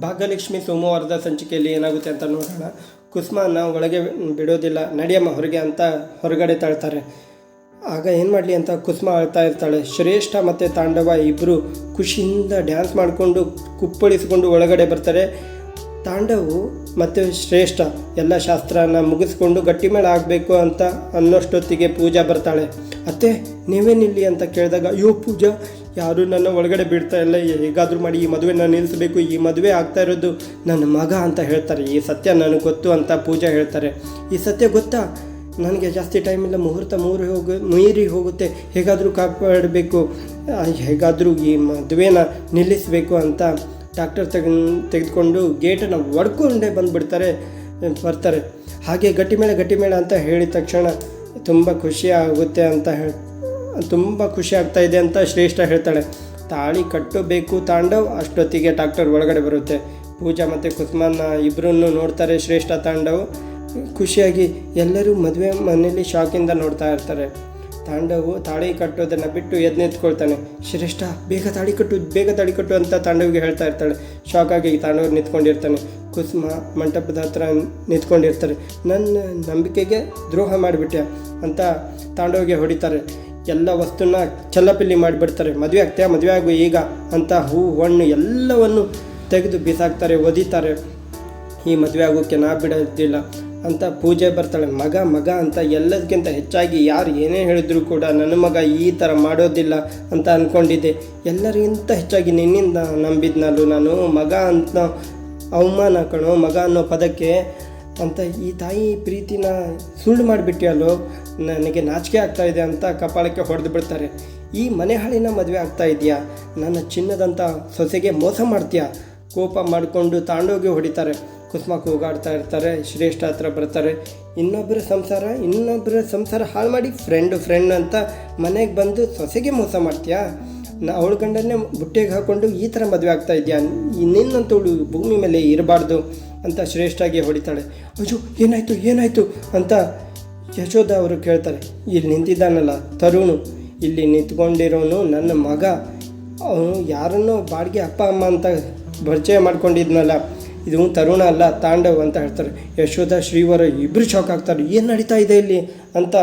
ಭಾಗ್ಯಲಕ್ಷ್ಮಿ ಸೋಮವಾರದ ಸಂಚಿಕೆಯಲ್ಲಿ ಏನಾಗುತ್ತೆ ಅಂತ ನೋಡೋಣ. ಕುಸುಮನ ಒಳಗೆ ಬಿಡೋದಿಲ್ಲ. ನಡಿಯಮ್ಮ ಹೊರಗೆ ಅಂತ ಹೊರಗಡೆ ತಳ್ತಾರೆ. ಆಗ ಏನು ಮಾಡಲಿ ಅಂತ ಕುಸುಮ ಅಳ್ತಾ ಇರ್ತಾಳೆ. ಶ್ರೇಷ್ಠ ಮತ್ತು ತಾಂಡವ ಇಬ್ಬರು ಖುಷಿಯಿಂದ ಡ್ಯಾನ್ಸ್ ಮಾಡಿಕೊಂಡು ಕುಪ್ಪಳಿಸಿಕೊಂಡು ಒಳಗಡೆ ಬರ್ತಾರೆ. ತಾಂಡವು ಮತ್ತು ಶ್ರೇಷ್ಠ. ಎಲ್ಲ ಶಾಸ್ತ್ರನ ಮುಗಿಸ್ಕೊಂಡು ಗಟ್ಟಿಮೇಳ ಆಗಬೇಕು ಅಂತ ಅನ್ನೋಷ್ಟೊತ್ತಿಗೆ ಪೂಜಾ ಬರ್ತಾಳೆ. ಅತ್ತೆ ನೀವೇನಿಲ್ಲಿ ಅಂತ ಕೇಳಿದಾಗ, ಅಯ್ಯೋ ಪೂಜಾ, ಯಾರೂ ನನ್ನ ಒಳಗಡೆ ಬಿಡ್ತಾ ಇಲ್ಲ. ಹೇಗಾದರೂ ಮಾಡಿ ಈ ಮದುವೆನ ನಿಲ್ಲಿಸಬೇಕು. ಈ ಮದುವೆ ಆಗ್ತಾ ಇರೋದು ನನ್ನ ಮಗ ಅಂತ ಹೇಳ್ತಾರೆ. ಈ ಸತ್ಯ ನನಗೆ ಗೊತ್ತು ಅಂತ ಪೂಜಾ ಹೇಳ್ತಾರೆ. ಈ ಸತ್ಯ ಗೊತ್ತಾ? ನನಗೆ ಜಾಸ್ತಿ ಟೈಮ್ ಇಲ್ಲ. ಮುಹೂರ್ತ ಮೂರು ಹೋಗು, ಮೀರಿ ಹೋಗುತ್ತೆ. ಹೇಗಾದರೂ ಕಾಪಾಡಬೇಕು. ಹೇಗಾದರೂ ಈ ಮದುವೆನ ನಿಲ್ಲಿಸಬೇಕು ಅಂತ ಡಾಕ್ಟರ್ ತೆಗೆ ತೆಗೆದುಕೊಂಡು ಗೇಟನ್ನು ಒಡ್ಕೊಂಡೇ ಬಂದುಬಿಡ್ತಾರೆ, ಬರ್ತಾರೆ. ಹಾಗೆ ಗಟ್ಟಿ ಮೇಳ ಗಟ್ಟಿ ಮೇಳ ಅಂತ ಹೇಳಿದ ತಕ್ಷಣ ತುಂಬ ಖುಷಿ ಆಗುತ್ತೆ ಅಂತ ಹೇಳಿ ತುಂಬ ಖುಷಿ ಇದೆ ಅಂತ ಶ್ರೇಷ್ಠ ಹೇಳ್ತಾಳೆ. ತಾಳಿ ಕಟ್ಟಬೇಕು ತಾಂಡವ್, ಅಷ್ಟೊತ್ತಿಗೆ ಡಾಕ್ಟರ್ ಒಳಗಡೆ ಬರುತ್ತೆ. ಪೂಜಾ ಮತ್ತು ಕುಸುಮನ ಇಬ್ಬರನ್ನು ನೋಡ್ತಾರೆ ಶ್ರೇಷ್ಠ ತಾಂಡವ್. ಖುಷಿಯಾಗಿ ಎಲ್ಲರೂ ಮದುವೆ ಮನೆಯಲ್ಲಿ ಶಾಕಿಂದ ನೋಡ್ತಾ ಇರ್ತಾರೆ. ತಾಂಡವು ತಾಳಿ ಕಟ್ಟೋದನ್ನು ಬಿಟ್ಟು ಎದ್ದು ನಿಂತ್ಕೊಳ್ತಾನೆ ಶ್ರೇಷ್ಠ, ಬೇಗ ತಾಳಿ ಕಟ್ಟು, ಬೇಗ ತಾಳಿ ಕಟ್ಟು ಅಂತ ತಾಂಡವಿಗೆ ಹೇಳ್ತಾ ಇರ್ತಾಳೆ. ಶಾಕಾಗಿ ತಾಂಡವ್ ನಿಂತ್ಕೊಂಡಿರ್ತಾನೆ. ಕುಸುಮ ಮಂಟಪದ ಹತ್ರ ನಿಂತ್ಕೊಂಡಿರ್ತಾರೆ. ನನ್ನ ನಂಬಿಕೆಗೆ ದ್ರೋಹ ಮಾಡಿಬಿಟ್ಟೆ ಅಂತ ತಾಂಡವಿಗೆ ಹೊಡಿತಾರೆ. ಎಲ್ಲ ವಸ್ತುನ ಚಲ್ಲಪಿಲ್ಲಿ ಮಾಡಿಬಿಡ್ತಾರೆ. ಮದುವೆ ಆಗ್ತೀಯಾ? ಮದುವೆ ಆಗು ಈಗ? ಅಂತ ಹೂ, ಹಣ್ಣು ಎಲ್ಲವನ್ನು ತೆಗೆದು ಬಿಸಾಕ್ತಾರೆ, ಒದಿತಾರೆ. ಈ ಮದುವೆ ಆಗೋಕ್ಕೆ ನಾ ಬಿಡೋದಿಲ್ಲ. ಅಂತ ಪೂಜೆ ಬರ್ತಾಳೆ, ಮಗ ಮಗ ಅಂತ ಎಲ್ಲದಕ್ಕಿಂತ ಹೆಚ್ಚಾಗಿ ಯಾರು ಏನೇ ಹೇಳಿದ್ರು ಕೂಡ ನನ್ನ ಮಗ ಈ ಥರ ಮಾಡೋದಿಲ್ಲ ಅಂತ ಅಂದ್ಕೊಂಡಿದ್ದೆ ಎಲ್ಲರಿಗಿಂತ ಹೆಚ್ಚಾಗಿ ನಿನ್ನಿಂದ ನಂಬಿದ್ನಲ್ಲೂ ನಾನು. ಮಗ ಅಂತ ಅವಮಾನ ಕಣೋ, ಮಗ ಅನ್ನೋ ಪದಕ್ಕೆ ಅಂತ ಈ ತಾಯಿ ಪ್ರೀತಿನ ಸುಳ್ಳು ಮಾಡಿಬಿಟ್ಟಿಯಲ್ಲೋ ನನಗೆ ನಾಚಿಕೆ ಆಗ್ತಾಯಿದೆ ಅಂತ ಕಪಾಳಕ್ಕೆ ಹೊಡೆದು ಬಿಡ್ತಾರೆ. ಈ ಮನೆ ಹಾಳಿನ ಮದುವೆ ಆಗ್ತಾ ಇದೆಯಾ? ನನ್ನ ಚಿನ್ನದಂಥ ಸೊಸೆಗೆ ಮೋಸ ಮಾಡ್ತೀಯಾ? ಕೋಪ ಮಾಡಿಕೊಂಡು ತಾಂಡೋಗಿ ಹೊಡಿತಾರೆ. ಕುಸುಮ ಕೂಗಾಡ್ತಾ ಇರ್ತಾರೆ, ಶ್ರೇಷ್ಠ ಹತ್ರ ಬರ್ತಾರೆ. ಇನ್ನೊಬ್ಬರ ಸಂಸಾರ ಇನ್ನೊಬ್ಬರ ಸಂಸಾರ ಹಾಳು ಮಾಡಿ ಫ್ರೆಂಡು ಫ್ರೆಂಡ್ ಅಂತ ಮನೆಗೆ ಬಂದು ಸೊಸೆಗೆ ಮೋಸ ಮಾಡ್ತೀಯಾ? ನಾ, ಅವಳ ಗಂಡನ್ನೇ ಬುಟ್ಟೆಗೆ ಹಾಕ್ಕೊಂಡು ಈ ಥರ ಮದುವೆ ಆಗ್ತಾ ಇದೆಯಾ? ಇನ್ನೇನಂತವಳು ಭೂಮಿ ಮೇಲೆ ಇರಬಾರ್ದು ಅಂತ ಶ್ರೇಷ್ಠಾಗಿ ಹೊಡಿತಾಳೆ. ಅಯ್ಯೋ, ಏನಾಯಿತು ಏನಾಯಿತು ಅಂತ ಯಶೋಧ ಅವರು ಕೇಳ್ತಾರೆ. ಇಲ್ಲಿ ನಿಂತಿದ್ದಾನಲ್ಲ, ತರುಣು. ಇಲ್ಲಿ ನಿಂತ್ಕೊಂಡಿರೋನು ನನ್ನ ಮಗ. ಅವನು ಯಾರನ್ನೋ ಬಾಡಿಗೆ ಅಪ್ಪ, ಅಮ್ಮ ಅಂತ ಪರಿಚಯ ಮಾಡ್ಕೊಂಡಿದ್ನಲ್ಲ. ಇದು ತರುಣ ಅಲ್ಲ, ತಾಂಡವ್ ಅಂತ ಹೇಳ್ತಾರೆ. ಯಶೋಧ, ಶ್ರೀವರ ಇಬ್ಬರು ಶಾಕ್ ಆಗ್ತಾರೆ. ಏನು ನಡೀತಾ ಇದೆ ಇಲ್ಲಿ ಅಂತ.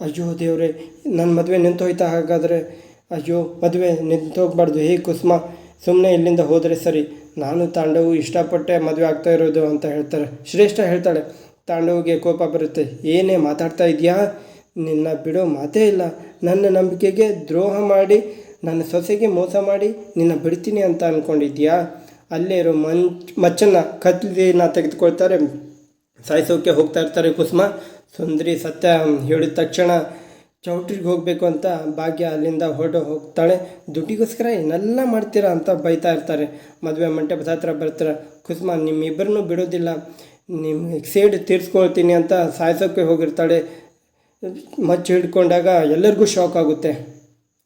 ಅಯ್ಯೋ ದೇವ್ರೆ ನನ್ನ ಮದುವೆ ನಿಂತೋಯ್ತಾ ಹಾಗಾದರೆ? ಅಯ್ಯೋ, ಮದುವೆ ನಿಂತೋಗ್ಬಾರ್ದು ಹೇ ಕುಸುಮ ಸುಮ್ಮನೆ ಇಲ್ಲಿಂದ ಹೋದರೆ ಸರಿ. ನಾನು ತಾಂಡವು ಇಷ್ಟಪಟ್ಟೆ ಮದುವೆ ಆಗ್ತಾ ಇರೋದು ಅಂತ ಹೇಳ್ತಾರೆ. ಶ್ರೇಷ್ಠ ಹೇಳ್ತಾಳೆ. ತಾಂಡವಿಗೆ ಕೋಪ ಬರುತ್ತೆ. ಏನೇ ಮಾತಾಡ್ತಾ ಇದೆಯಾ? ನಿನ್ನ ಬಿಡೋ ಮಾತೇ ಇಲ್ಲ. ನನ್ನ ನಂಬಿಕೆಗೆ ದ್ರೋಹ ಮಾಡಿ, ನನ್ನ ಸೊಸೆಗೆ ಮೋಸ ಮಾಡಿ ನಿನ್ನ ಬಿಡ್ತೀನಿ ಅಂತ ಅಂದ್ಕೊಂಡಿದ್ಯಾ ಅಲ್ಲೇ ಇರೋ ಮಂಚ್ ಮಚ್ಚನ್ನು ಕತ್ಲಿನ ತೆಗೆದುಕೊಳ್ತಾರೆ. ಸಾಯಿಸೋಕೆ ಹೋಗ್ತಾ ಇರ್ತಾರೆ ಕುಸುಮ. ಸುಂದರಿ ಸತ್ಯ ಹೇಳಿದ ತಕ್ಷಣ ಚೌಟ್ರಿಗೆ ಹೋಗಬೇಕು ಅಂತ ಭಾಗ್ಯ ಅಲ್ಲಿಂದ ಹೊರಟು ಹೋಗ್ತಾಳೆ. ದುಡ್ಡಿಗೋಸ್ಕರ ಏನೆಲ್ಲ ಮಾಡ್ತೀರಾ ಅಂತ ಬೈತಾ ಇರ್ತಾರೆ. ಮದುವೆ ಮಂಟಪದ ಹತ್ರ ಬರ್ತಾರೆ. ಕುಸುಮ, ನಿಮ್ಮಿಬ್ಬರನ್ನೂ ಬಿಡೋದಿಲ್ಲ. ನಿಮ್ಮ ಸೇಡ್ ತೀರಿಸ್ಕೊಳ್ತೀನಿ ಅಂತ ಸಾಯಿಸೋಕ್ಕೆ ಹೋಗಿರ್ತಾಳೆ. ಮಚ್ಚು ಹಿಡ್ಕೊಂಡಾಗ ಎಲ್ಲರಿಗೂ ಶಾಕ್ ಆಗುತ್ತೆ.